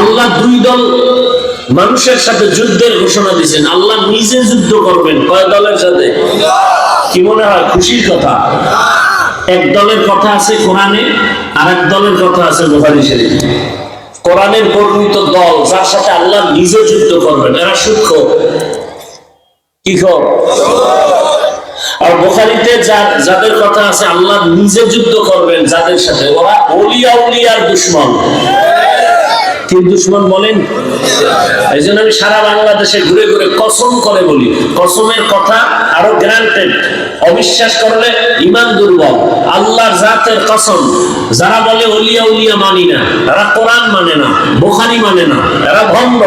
আল্লাহ দুই দল মানুষের সাথে যুদ্ধের ঘোষণা দিয়েছেন। আল্লাহ নিজে যুদ্ধ করবেন। কয় দলের সাথে? কি মনে হয়? খুশির কথা। এক দলের কথা আছে কোরআনে আর এক দলের কথা আছে বোখারি শরীফ। কোরআনের বর্ণিত দল, যার সাথে আল্লাহ নিজে যুদ্ধ করবেন। এরা সূক্ষ্ম কি খবর আর বোখারিতে যাদের কথা আছে, আল্লাহ নিজে যুদ্ধ করবেন যাদের সাথে। ওরা অলিয়া উলিয়ার দুশ্মন। কি দুশ্মন বলেন? এই জন্য আমি সারা বাংলাদেশে ঘুরে ঘুরে কসম করে বলি, কসমের কথা আরও গ্রান্টেড অবিশ্বাস করলে ইমান দুর্বল। আল্লাহর জাতের কসম। যারা বলে অলিয়া উলিয়া মানি না তারা কোরআন মানে না, বোখারি মানে না, এরা ভণ্ড।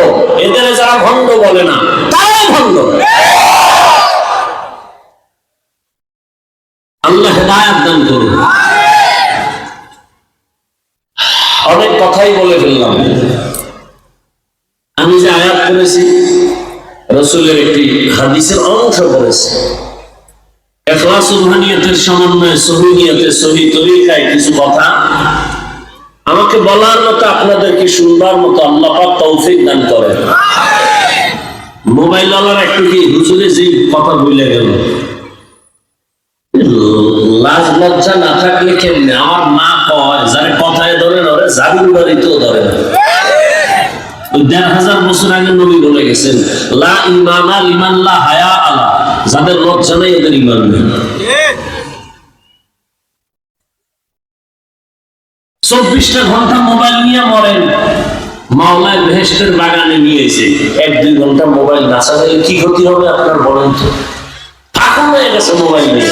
এদের যারা ভণ্ড বলে না তারাও ভণ্ড। আল্লাহ হেদায়াত দান করুন। অনেক কথাই বলে ফেললাম। আমি যে আয়াত করেছি রসুলের একটি হাদিসের অংশ করেছি সমন্বয়ে, সহি তরিকায় কিছু কথা। আমাকে বলার মতো আপনাদেরকে শুনবার মতো আল্লাহ তৌফিক দান করেন। মোবাইল ওয়ালার একটু কি হুজুরে যে কথা বলে গেল। লাজ লজ্জা না থাকলে কেমনে? আমার মা কয়, যারে কথায় ধরে ধরে জাবির বাড়িতেও ধরে না দেড় হাজার বছর আগে নবী বলে গেছেন, লা হায়া আলা। যাদের লজ্জা নেই এদের ইমান নেই। চব্বিশটা ঘণ্টা মোবাইল নিয়ে মরেন। মাওলায় ভেস্টের বাগানে নিয়েছে এক দুই ঘণ্টা মোবাইল না কি ক্ষতি হবে আপনার বলেন তো? হয়ে গেছে মোবাইল নিয়ে।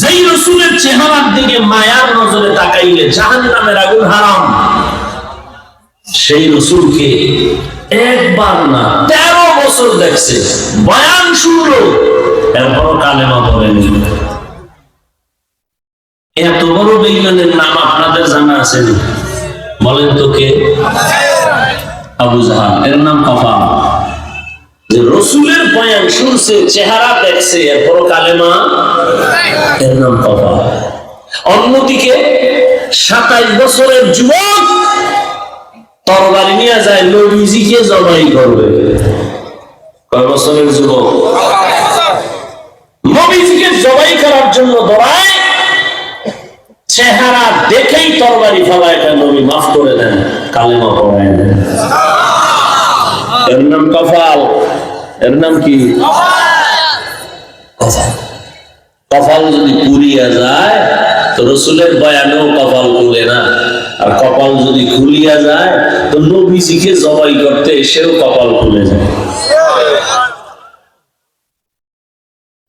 যেই রসুলের চেহারার দিকে মায়ার নজরে তাকাইলে জাহান নামের আগুন হারাম। সেই রসুলকে একবার না তেরো বছর দেখছে। বয়ান শুনলো, এরপরও কালেমা বলেনি এত বড় বিজ্ঞানের নাম আপনাদের জানা আছে বলেন তো কে? আবু জাহাল। এর নাম কফা রসুলের বয়ান শুনছে, চেহারা দেখছে, এরপরও কালেমা। এর নাম কফা অন্যদিকে সাতাইশ বছরের যুবক তরবারি নিয়ে যায়, নবীজিকে জবাই করবে। কয় বছরের যুবক? নবীজিকে জবাই করার জন্য দৌড়ায় চেহারা দেখেই তরবারি ফেলায় নবী মাফ করে দেন, কালেমা পড়ায় দেন। এর নাম কফাল। এর নাম কি? কপাল যদি পুরিয়া যায়, তো রসুলের বয়ানেও কপাল খুলে না। আর কপাল যদি খুলিয়া যায়, তো নবীজিকে জবাই করতে এসেও কপাল খুলে যায়।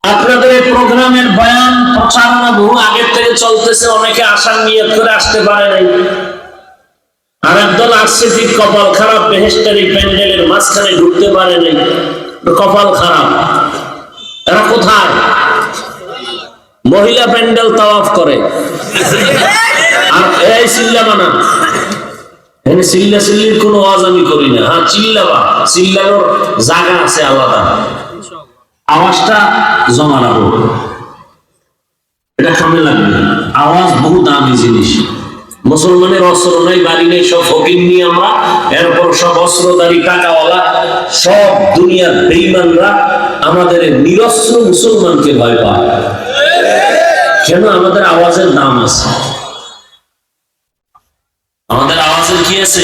আপনাদের এই প্রোগ্রামের বয়ান প্রচারণা বহু আগের থেকে চলতেছে, অনেকে আশার নিয়ত করে আসতে পারে নাই। আর একদল আসছে ঠিক কপাল খারাপ বেহেস্টার প্যান্ডেলের মাঝখানে ঢুকতে পারে নাই। কপাল খারাপ। এরা কোথায়? মহিলা প্যান্ডেল তাওয়াফ করে। আর এই চিল্লা বানা কোনো আওয়াজ আমি হ্যাঁ আছে আলাদা। আওয়াজটা জমা এটা আওয়াজ বহু দামি জিনিস। মুসলমানের অস্ত্র নাই, বাড়ি নেই, সব ফকির নিয়ে আমরা, এরপর সব অস্ত্রধারী, টাকাওয়ালা, সব দুনিয়ার বেইমানরা আমাদের নিরস্ত্র মুসলমানকে ভয় পায়। কেন? আমাদের আওয়াজের দাম আছে। আমাদের আওয়াজের কি আছে?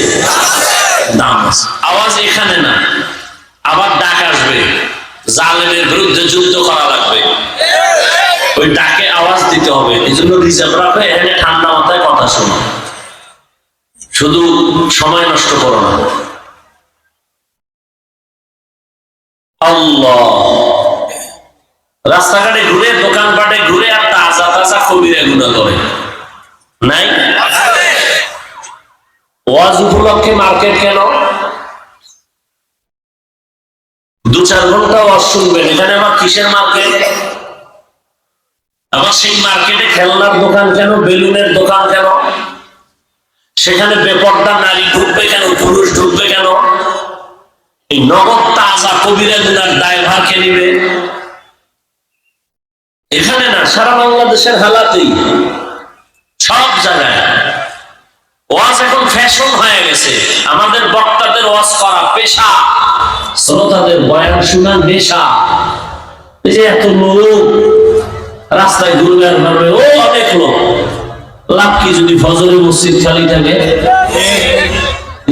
দাম আছে। আওয়াজ এখানে না, আবার ডাক আসবে। জালেমের বিরুদ্ধে যুদ্ধ করা লাগবে। দিতে হবে। এই জন্য রিজার্ভ রাখো এখানে ঠান্ডা মাথায় কথা শোনো। শুধু সময় নষ্ট করো না। রাস্তাঘাটে ঘুরে, দোকানপাটে ঘুরে আর তাজা তাজা কবিরা গুণা করে। নাই? ওয়াজ উপলক্ষে মার্কেট কেন? দু চার ঘণ্টা ওয়াজ শুনবেন। এখানে আবার কিসের মার্কেট? আবার সেই মার্কেটে খেলনার দোকান কেন, বেলুনের দোকান কেন? সেখানে বেপর্দা নারী ঢুকবে কেন, পুরুষ ঢুকবে কেন? এই নগদ তাজা কবিরা গুনার দায়ভার কে নিবে? এখানে না, সারা বাংলাদেশের হালাতেই সব জায়গায় ওয়াজ এখন ফ্যাশন হয়ে গেছে। আমাদের বক্তাদের ওয়াজ করা পেশা, শ্রোতাদের বয়ান শোনা নেশা। এই যে এত লোক রাস্তায় ঘুরবে আর ভাববে ও অনেক লোক। লাভ কি যদি ফজরে মসজিদ খালি থাকে?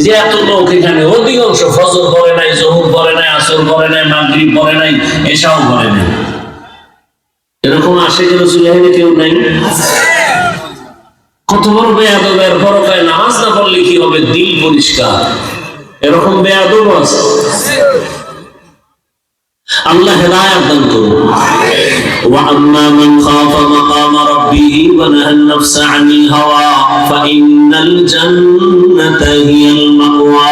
যে এত লোক এখানে, অধিকাংশ ফজর করে নাই, জহুর করে নাই, আসর করে নাই, মাগরিব করে নাই এসাও করে নাই। এরকম আসে যে রসুল কেউ নাই? কত বড় বেয়াদবের বড়কায় নামাজ না পড়লে কি হবে? দিল পরিষ্কার। এরকম বেয়াদব আছে? আল্লাহ হেদায়াত দান করুন وأما من خاف مقام ربه ونهى النفس عن الهوى فإن الجنة هي المأوى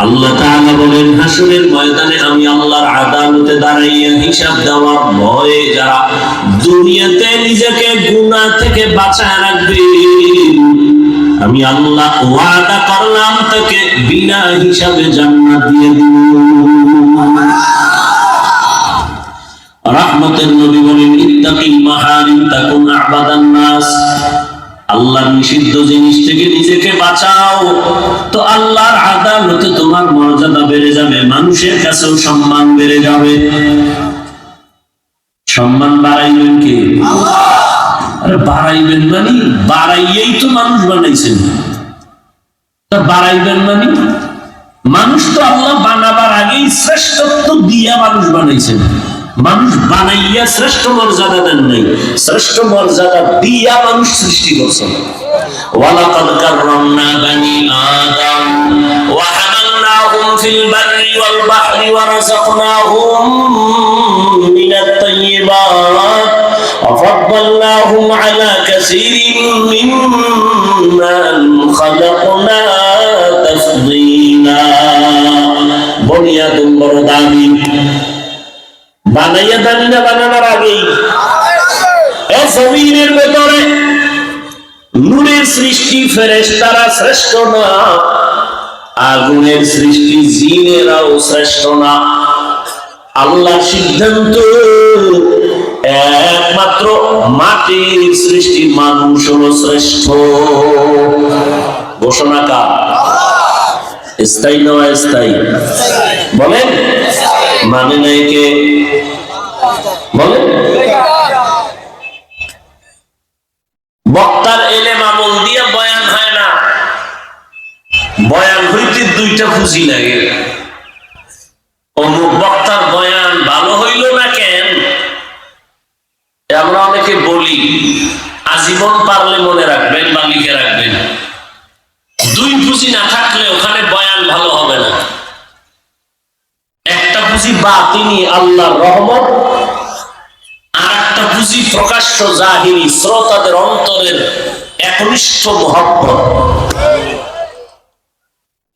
আল্লাহ তাআলা বলেন হাসরের ময়দানে আমি আল্লাহর আদালতে দাঁড়াইয়া হিসাব দেওয়ার ভয়ে যারা দুনিয়াতে নিজেকে গুনাহ থেকে বাঁচায় রাখবে আমি আল্লাহ ওয়াদা করলাম তাকে বিনা হিসাবে জান্নাত দিয়ে দিব। রহমতের নবী বলেন ইত্তাকিল মাহারিম তাকুন আবাদান নাস। আল্লাহর নিষিদ্ধ জিনিস থেকে নিজেকে বাঁচাও। তো আল্লাহর আদালতে তোমার মর্যাদা বেড়ে যাবে, মানুষের কাছেও সম্মান বেড়ে যাবে। সম্মান বাড়াইবেন কি? আরে বাড়াইবেন মানে? বাড়াইয়েই তো মানুষ বানাইছেন। বাড়াইবেন মানে? মানুষ তো আল্লাহ বানাবার আগেই শ্রেষ্ঠত্ব দিয়া মানুষ বানাইছেন। মানুষ বানাইয়া শ্রেষ্ঠ মর্যাদা দেন নাই। শ্রেষ্ঠ মর্যাদা দিয়া মানুষ সৃষ্টি করছেন। ওয়ালাকাদ কাররামনা বানি আদম ওয়া ফিল বাররি ওয়াল বাহরি ওয়া মিনাত তাইয়্যিবাত وفضلناهم على كثير ممن خلقنا تفضيلا بنيادم বড় দামি বানাইয়া দামি না বানানোর আগেই এ জমিনের ভেতরে নূরের সৃষ্টি ফেরেশতারা শ্রেষ্ঠ না আগুনের সৃষ্টি জিনেরাও শ্রেষ্ঠ না আল্লাহ সিদ্ধান্ত একমাত্র মাটির সৃষ্টি মানুষ হলো শ্রেষ্ঠ। ঘোষণা কার? স্থায়ী নয় স্থায়ী বলেন। মানে নাই কে? বলেন। বক্তার এলে মামল দিয়ে বয়ান হয় না। বয়ান হইতে দুইটা পুঁজি লাগে অমুক বক্তার বয়ান ভালো হইল না কেন আমরা অনেকে বলি আজীবন পারলে মনে রাখবেন বা লিখে রাখবেন। দুই পুঁজি না থাকলে ওখানে বয়ান ভালো হবে না। একটা পুঁজি বা তিনি আল্লাহর রহমত। আর একটা পুঁজি প্রকাশ্য জাহিনী, শ্রোতাদের অন্তরের একনিষ্ঠ মহব্বত।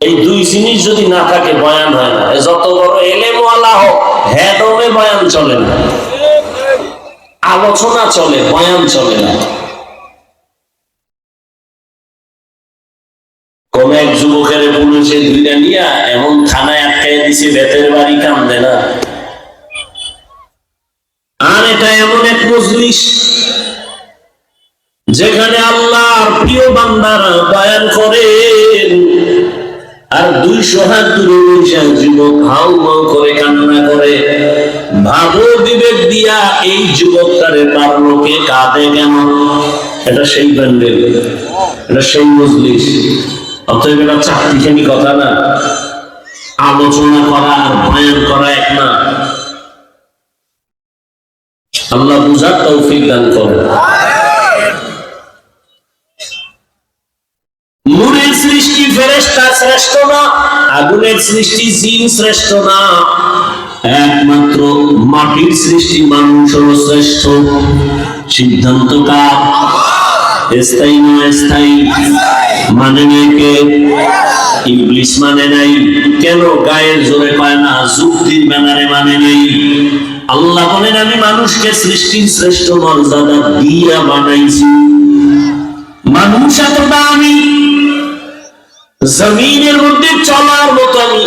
এই দুই জিনিস যদি না থাকে, বয়ান হয় না। যত বড় এলেমওয়ালা হোক বয়ান চলে না। আলোচনা চলে, বয়ান চলে না। দুইটা নিয়া এমন থানায় আটকাই দিছে, বেতের বাড়ি না। আর এটা এমন এক মজলিস যেখানে আল্লাহর প্রিয় বান্দারা বয়ান করেন, আর দুইশো হাত দূরে বৈশা যুবক হাউ মাউ করে কান্না করে। ভাবো বিবেক দিয়া এই যুবকটারে পারল কে কাঁদে কেন? এটা সেই ব্যান্ডেল, এটা সেই মজলিস। অতএব এটা চাকরিখানি কথা না। আলোচনা করা আর বয়ান করা এক না। আল্লাহ বুঝার তৌফিক দান করে নূরের সৃষ্টি ফেরেশতা শ্রেষ্ঠ না, আগুনের সৃষ্টি জিন শ্রেষ্ঠ না। একমাত্র মাটির সৃষ্টি মানুষ শ্রেষ্ঠ। সিদ্ধান্ত কার? স্থায়ী নয় স্থায়ী মানে কে ইংলিশ মানে নাই। কেন গায়ের জোরে পায় না, যুক্তির ব্যানারে মানে নাই। আল্লাহ বলেন, আমি মানুষকে সৃষ্টির শ্রেষ্ঠ মর্যাদা দিয়া বানাইছি। মানুষ এত দামি। জমিনের মধ্যে চলার মতো আমি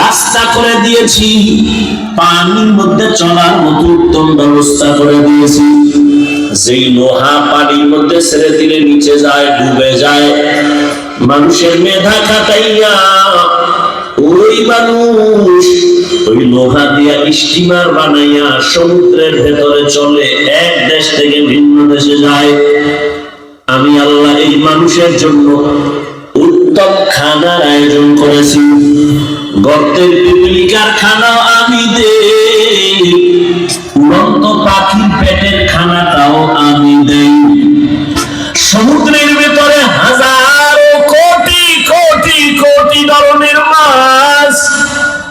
রাস্তা করে দিয়েছি, পানির মধ্যে চলার মতো উত্তম ব্যবস্থা করে দিয়েছি। যেই লোহা পানির মধ্যে ছেড়ে দিলে নিচে যায়, ডুবে যায়। মানুষের মেধা খাটাইয়া ওই মানুষ ওই লোহা দিয়া স্টিমার বানাইয়া সমুদ্রের ভেতরে চলে, এক দেশ থেকে ভিন্ন দেশে যায়। আমি আল্লাহ এই মানুষের জন্য উত্তম খানার আয়োজন করেছি। গর্তের পিপিলিকার খানা আমি দেই। উড়ন্ত পাখির পেটের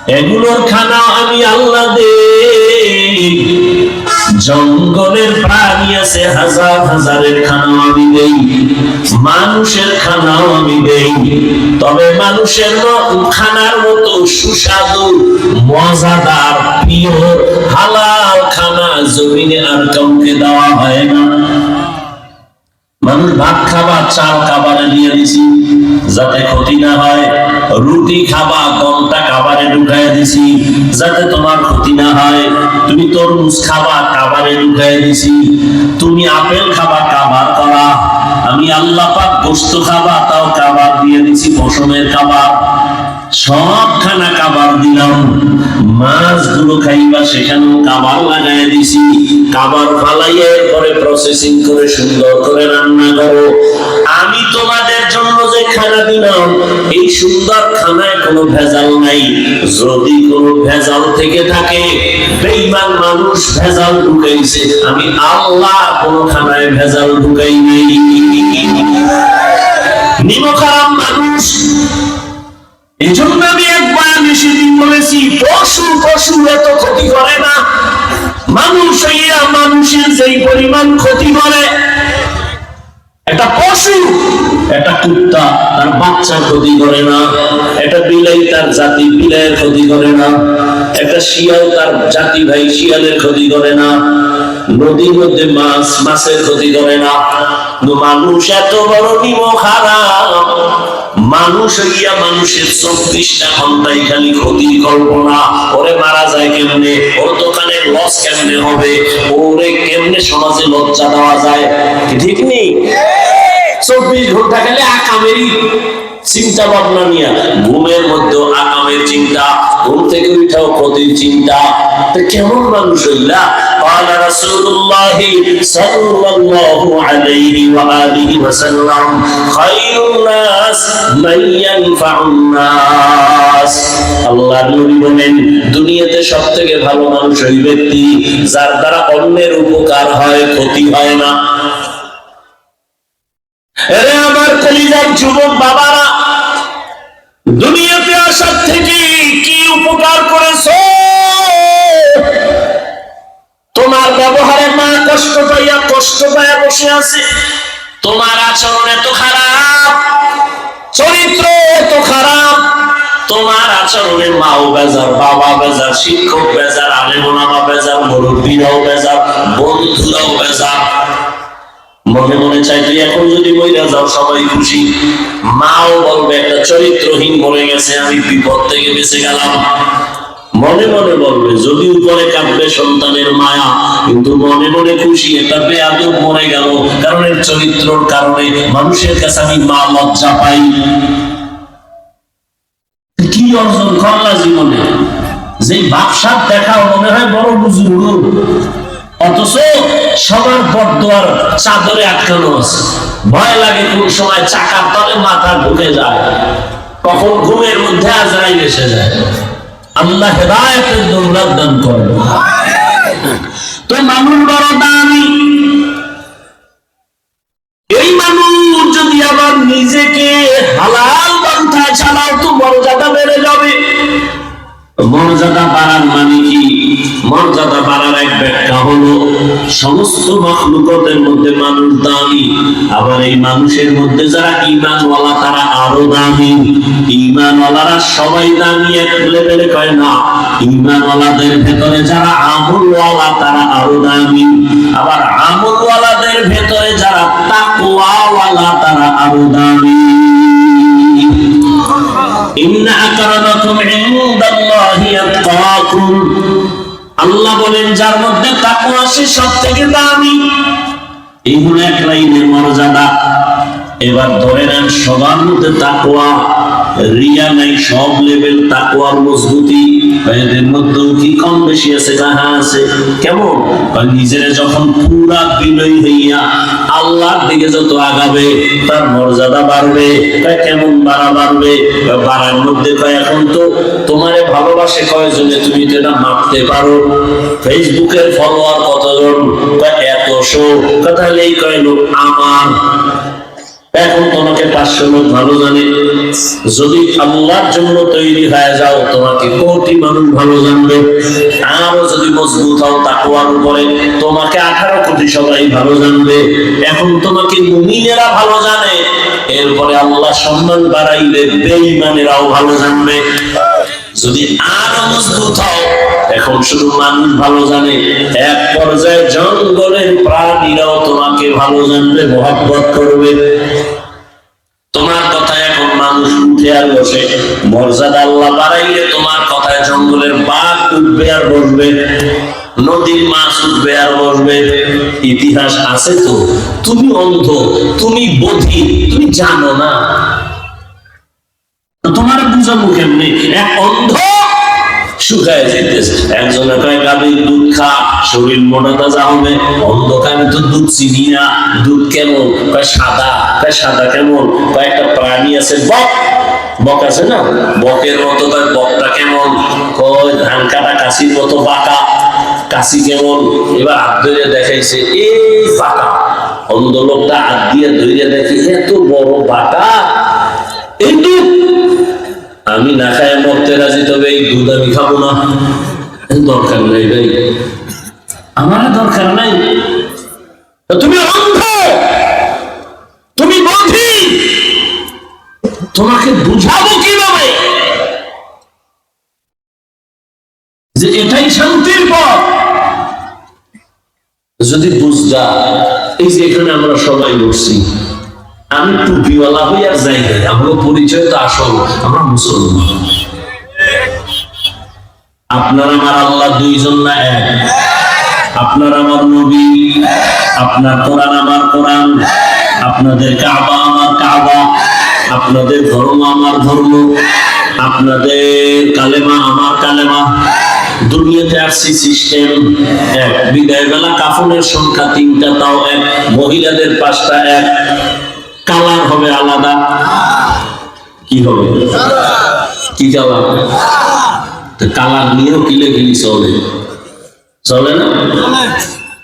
এগুলোর খানা আমি আল্লাহ দেই। জঙ্গলের প্রাণী আছে, হাজার হাজারের খানাও আমি দেই। মানুষের খানাও আমি দেই। তবে মানুষের খানার মতো সুস্বাদু, মজাদার, প্রিয়, হালাল খানা জমিনে আর কাউকে দেওয়া হয় না। মানুষ ভাত খাবার, চাল খাবারে দিয়ে দিছি। যাতে ক্ষতি না হয়, রুটি খাবা, গমটা খাবারে ঢুকাই দিছি। যাতে তোমার ক্ষতি না হয়, তুমি তরমুজ খাবা, খাবারে ঢুকাই দিছি। তুমি আপেল খাবা, খাবার করা। আমি আল্লাপাক গোস্ত খাবা, তাও খাবার দিয়ে দিছি, পশমের খাবার। সব খানা কাবার দিলাম। মাছগুলো খাইবা সেখানেও কাবার লাগাই দিছি। কাবার ফালাইয়া এরপরে প্রসেসিং করে সুন্দর করে রান্না করো। আমি তোমাদের জন্য যে খানা দিলাম, এই সুন্দর খানায় কোনো ভেজাল নাই। যদি কোনো ভেজাল থেকে থাকে, বেঈমান মানুষ ভেজাল ঢুকাইছে। আমি আল্লাহ কোনো খানায় ভেজাল ঢুকাই নাই। নিমখারাম মানুষ এই জন্য আমি একবার বেশি দিন বলেছি, পশু পশু এত ক্ষতি করে না। মানুষ হইয়া মানুষের যেই পরিমাণ ক্ষতি করে, একটা পশু, একটা কুত্তা তার বাচ্চার ক্ষতি করে না, একটা বিলাই তার জাতি বিলাইয়ের ক্ষতি করে না। একটা শিয়াল তার জাতি ভাই শিয়ালের ক্ষতি করে না। নদীর মধ্যে মাছ, মাছের ক্ষতি করে না। মানুষ এত বড় নিমখ হারাম মানুষ হইয়া মানুষের চব্বিশটা ঘন্টায় খালি ক্ষতির কল্পনা। ওরে মারা যায় কেমনে? ওর দোকানের লস কেমনে হবে? ওরে কেমনে সমাজে লজ্জা দেওয়া যায়? ঠিক নেই? চব্বিশ ঘণ্টা খালি আকামেরই চিন্তা ভাবনা নিয়ে ঘুমের মধ্যে আকামের চিন্তা ঘুম থেকে উঠাও ক্ষতির চিন্তা তো কেমন মানুষ হইলা قال رسول الله صلى الله عليه وآله وسلم خير الناس من ينفع الناس আল্লাহ নবী বলেন দুনিয়াতে সব থেকে ভালো মানুষ ওই ব্যক্তি যার দ্বারা অন্যের উপকার হয় ক্ষতি হয় না এরে আমার কলিজার যুবক বাবারা দুনিয়াতে আসার থেকে কি উপকার করেছ? তোমার ব্যবহারে মা কষ্ট পাইয়া কষ্ট পাইয়া বসে আছে। তোমার আচরণ এত খারাপ, চরিত্র এত খারাপ। তোমার আচরণে মাও বেজার, বাবা বেজার, শিক্ষক বেজার আলেমোলামা বেজার, মুরব্বীরাও বেজার, বন্ধুরাও বেজার। মনে মনে চাই তুই এখন যদি মইরা যাও সবাই খুশি। মাও বলবে, একটা চরিত্রহীন মরে গেছে, আমি বিপদ থেকে বেঁচে গেলাম। মনে মনে বলবে, যদি উপরে কাঁদবে সন্তানের মায়া, কিন্তু মনে মনে খুশি, এটা বেয়াদব মরে গেল। কারণ এর চরিত্রর কারণে মানুষের কাছে আমি মা লজ্জা পাই। কি অর্জন করলা জীবনে? যে বাপসাপ দেখা মনে হয় বড় বুজুর্গ। অথচ সবার বরদোয়ার চাদরে আটকানো আছে। ভয় লাগে কোন সময় চাকার তলে মাথা ঢুকে যায়। কখন ঘুমের মধ্যে আজরাইল এসে যায়। আল্লাহ হেদায়তের দৌলত দান করে তো মানুষ বড় দামি। এই মানুষ যদি আবার নিজেকে হালাল পন্থায় চালাও তো মর্যাদা বেড়ে যাবে। মর্যাদা বাড়ার মানে কি? মর্যাদা বাড়ার এক ব্যাখ্যা হলো, সমস্ত মখলুকতের মধ্যে মানুষ দামি, আবার এই মানুষের মধ্যে যারা ইমানওয়ালা তারা আরও দামি। ইমানওয়ালারা সবাই দামি এক লেভেলে কয় না। ইমানওয়ালাদের ভেতরে যারা আমলওয়ালা, তারা আরও দামি। আবার আমলওয়ালাদের ভেতরে যারা তাকওয়াওয়ালা, তারা আরও দামি। আল্লাহ বলেন, যার মধ্যে তাকওয়া সে সব থেকে দামি। এই এক লাইনের মর্যাদা। এবার ধরে নেন, সবার মধ্যে তাকওয়া, রিয়া নাই, সব লেভেল তাকওয়ার মজবুতি। এদের মধ্যেও কি কম বেশি আছে? কাহা আছে। কেমন? নিজেরা যখন পুরা বিনয়ী হইয়া আল্লাহর দিকে যত আগাবে, তার মর্যাদা বাড়বে কয় কেমন বাড়া বাড়বে? বাড়ার মধ্যে কয় এখন তো তোমারে ভালোবাসে কয়জনে? তুমি তো এটা মাপতে পারো। ফেসবুকের ফলোয়ার কতজন? কয় এতশো কথা হলেই কয় আমার। এখন তোমাকে পাঁচশো লোক ভালো জানে। যদি আল্লাহর জন্য তৈরি হয়ে যাও, তোমাকে কোটি মানুষ ভালো জানবে। আরও যদি মজবুত হও তাকুয়ার উপরে, তোমাকে আঠারো কোটি সবাই ভালো জানবে। এখন তোমাকে মুমিনেরা ভালো জানে। এরপরে আল্লাহ সম্মান বাড়াইলে বেঈমানেরাও ভালো জানবে। যদি আরও মজবুত হও এখন শুধু মানুষ ভালো জানে। এক পর্যায়ে জঙ্গলের প্রাণীরাও তোমাকে ভালো জানবে, মহাব্বত করবে। তোমার কথায় এখন মানুষ উঠে আর বসে। মর্যাদা আল্লাহ বাড়াইলে তোমার কথায় জঙ্গলের বাঘ উঠবে আর বসবে, নদীর মাছ উঠবে আর বসবে। ইতিহাস আছে তো? তুমি অন্ধ, তুমি বধি তুমি জানো না। তোমার বুঝাবো কেমনি? এক অন্ধ শুকায় যেতেছে। একজনে কয় গাভীর দুধ খা, শরীর মোটা তাজা হবে। অন্ধকার তো দুধ চিনি না। দুধ কেমন? কয় সাদা। কয় সাদা কেমন? কয় প্রাণী আছে, বক। বক আছে না? বকের মতো কয় বকটা কেমন? কয় ধান কাটা কাশির মতো বাঁকা কাশি কেমন? এবার হাত ধরে দেখাইছে, এই বাঁকা অন্ধ লোকটা হাত দিয়ে ধরে দেখে, এত বড় বাঁকা এই দুধ আমি না খায় মরতে রাজি, তবে এই দুধ আমি খাব না। দরকার নাই ভাই। আমার দরকার নাই। তুমি অন্ধ! তুমি বধি! তোমাকে বুঝাবো কীভাবে? যে এটাই শান্তির পথ। যদি বুঝতা এই যে এখানে আমরা সবাই বসছি। আমি টুপিওয়ালা যাই আমার পরিচয় তো আসল, আমরা মুসলমান। আপনার আমার আল্লাহ দুইজন না এক। আপনার আমার নবী, আপনার কোরআন আমার কোরআন, আপনাদের কাবা আমার কাবা, আপনাদের ধর্ম আমার ধর্ম, আপনাদের কালেমা আমার কালেমা। দুনিয়াতে আসছি সিস্টেম এক। বিদায় বেলা কাফনের সংখ্যা তিনটা, তাও এক। মহিলাদের পাঁচটা, এক। কালার হবে আলাদা। কি হবে? কি কালার? তো কালার নিয়েও কিলে কিলি চলে? চলে না?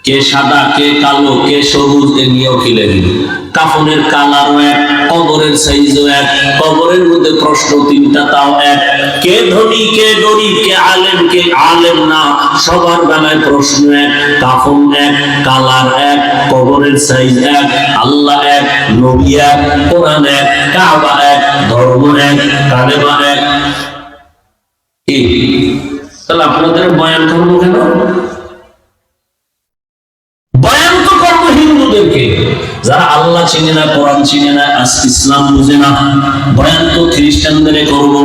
কে সাদা কে কালো কে সবুজ এ নিয়েও কিলে কিলি কাফনের কালারও এক, কবরের সাইজও এক, কবরের মধ্যে প্রশ্ন তিনটা, তাও এক। কে ধনী, কে গরিব, কে আলেম কে আলেম না, সবার বেলায় প্রশ্ন এক, কাফন এক, কালার এক, কবরের সাইজ এক, আল্লাহ এক, নবী এক, কোরআন এক, কাবা এক, ধর্ম এক, কালেমা এক। তাহলে আপনাদের বয়ান করব কেন? যারা আল্লাহ চিনে না, কোরআন চিনে না, আজ ইসলাম বুঝে না, বয়ান তো খ্রিস্টানদের করব।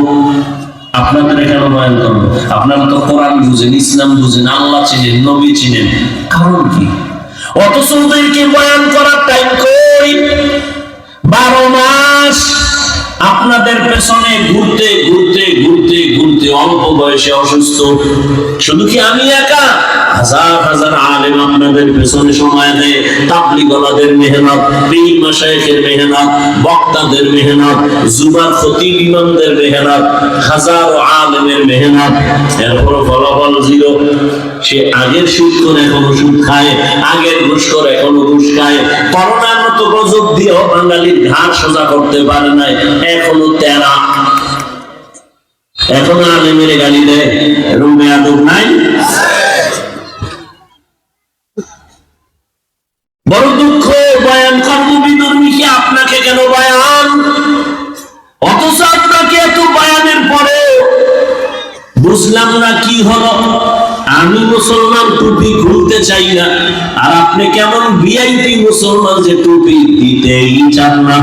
আপনাদের কেন বয়ান করব? আপনারা তো কোরআন বুঝেন, ইসলাম বুঝেন, আল্লাহ চিনেন, নবী চিনেন। কারণ কি? অত ওদেরকে বয়ান করার টাইম কই? বারো মাস আপনাদের পেছনে ঘুরতে ঘুরতে ঘুরতে ঘুরতে অল্প বয়সে অসুস্থ। শুধু কি আমি একা? হাজার হাজার আলেম আপনাদের পেছনে সময় দেয়। তাবলি গলাদের মেহনত, পীর মাসায়েখের মেহনত, বক্তাদের মেহনত জুবার খতিব ইমামদের মেহনত, হাজার আলেমের মেহনত। এরপর ফলাফল জিরো সে আগের সুদ করে এখনও সুদ খায়, আগের ঘুষ করে এখনও ঘুষ খায়। করোনার মতো গজব দিয়েও বাঙালির ঘাড় সোজা করতে পারে নাই। এখনও তেরা। এখন আলেমের গালি দেয়। এরকম বেয়াদব নাই। বড় দুঃখ, বয়ান কর্ম বিদর্মীকে আপনাকে কেন বয়ান? অথচ আপনাকে এত বয়ানের পরে বুঝলাম না কি হলো। আমি মুসলমান টুপি খুলতে চাই না। আর আপনি কেমন ভিআইপি মুসলমান যে টুপি দিতেই চান না?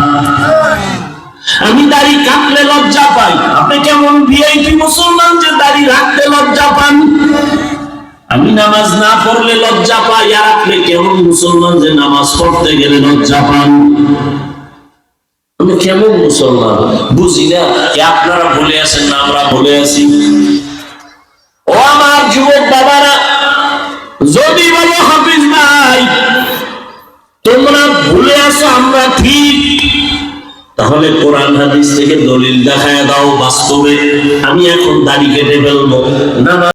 আমি দাড়ি কাটলে লজ্জা পাই। আপনি কেমন ভিআইপি মুসলমান যে দাড়ি রাখতে লজ্জা পান? আমি নামাজ না পড়লে লজ্জা পাই। আর আপনি কেমন মুসলমান যে নামাজ পড়তে গেলে লজ্জা পান? আমি কেমন মুসলমান? বুঝি না। আপনারা ভুলে আছেন না, আমরা ভুলে আছি। ও আমার যুবক বাবারা, যদি বলো হাফিজ ভাই, তোমরা ভুলে আসো আমরা ঠিক, তাহলে কোরআন হাদিস থেকে দলিল দেখায় দাও, বাস্তবে আমি এখন দাড়ি কেটে ফেলব। না